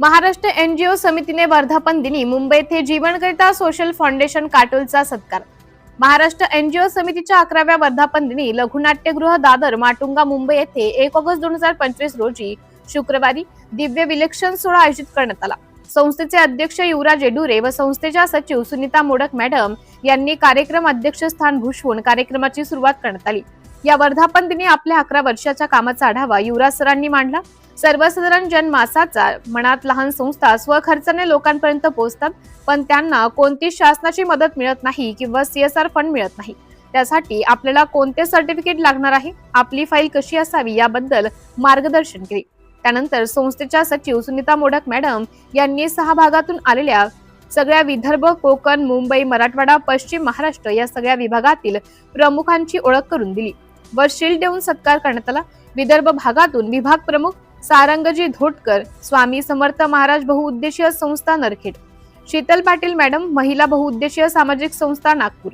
Maharashtra NGO समितीने वर्धापन दिनी मुंबई येथे जीवनकरिता सोशल फाउंडेशन काटोलचा सत्कार. महाराष्ट्र एनजीओ समितीच्या अकराव्या वर्धापन दिनी लघुनाट्यगृह दादर माटुंगा मुंबई येथे एक ऑगस्ट दोन हजार पंचवीस रोजी शुक्रवारी दिव्य विलक्षण सोहळा आयोजित करण्यात आला. संस्थेचे अध्यक्ष युवराज येडुरे व संस्थेच्या सचिव सुनीता मोडक मॅडम यांनी कार्यक्रम अध्यक्षस्थान भूषवून कार्यक्रमाची सुरुवात करण्यात आली. या वर्धापन दिनी आपल्या अकरा वर्षाच्या कामाचा आढावा युवराज सरांनी मांडला. सर्वसाधारण जनमासाचा मनात लहान संस्था स्वखर्चाने लोकांपर्यंत पोहोचतात पण त्यांना कोणतीच शासनाची मदत मिळत नाही किंवा सीएसआर फंड मिळत नाही. त्यासाठी आपल्याला कोणते सर्टिफिकेट लागणार आहे? आपली फाईल कशी असावी? याबद्दल मार्गदर्शन केले. त्यानंतर संस्थेच्या सचिव सुनीता मोडक मॅडम यांनी सहा भागातून आलेल्या सगळ्या विदर्भ कोकण मुंबई मराठवाडा पश्चिम महाराष्ट्र या सगळ्या विभागातील प्रमुखांची ओळख करून दिली. व शिल्ड देऊन सत्कार करण्यात आला. विदर्भ भागातून विभाग प्रमुख सारंगजी धोटकर स्वामी समर्थ महाराज बहुउद्देशीय संस्था नरखेड शीतल पाटील मॅडम महिला बहुउद्देशीय सामाजिक संस्था Nagpur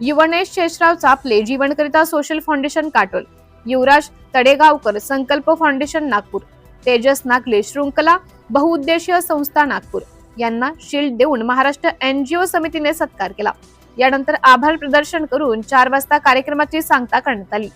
Yuvnesh Sheshrao Chaple जीवनकरिता social foundation Katol Yuvraj Tadegaonkar Sankalp foundation Nagpur Tejas Nagle शृंखला बहुउद्देशीय संस्था नागपूर यांना शील्ड देऊन महाराष्ट्र एनजीओ समितीने सत्कार केला. यानंतर आभार प्रदर्शन करून चार वाजता कार्यक्रमाची सांगता करण्यात आली.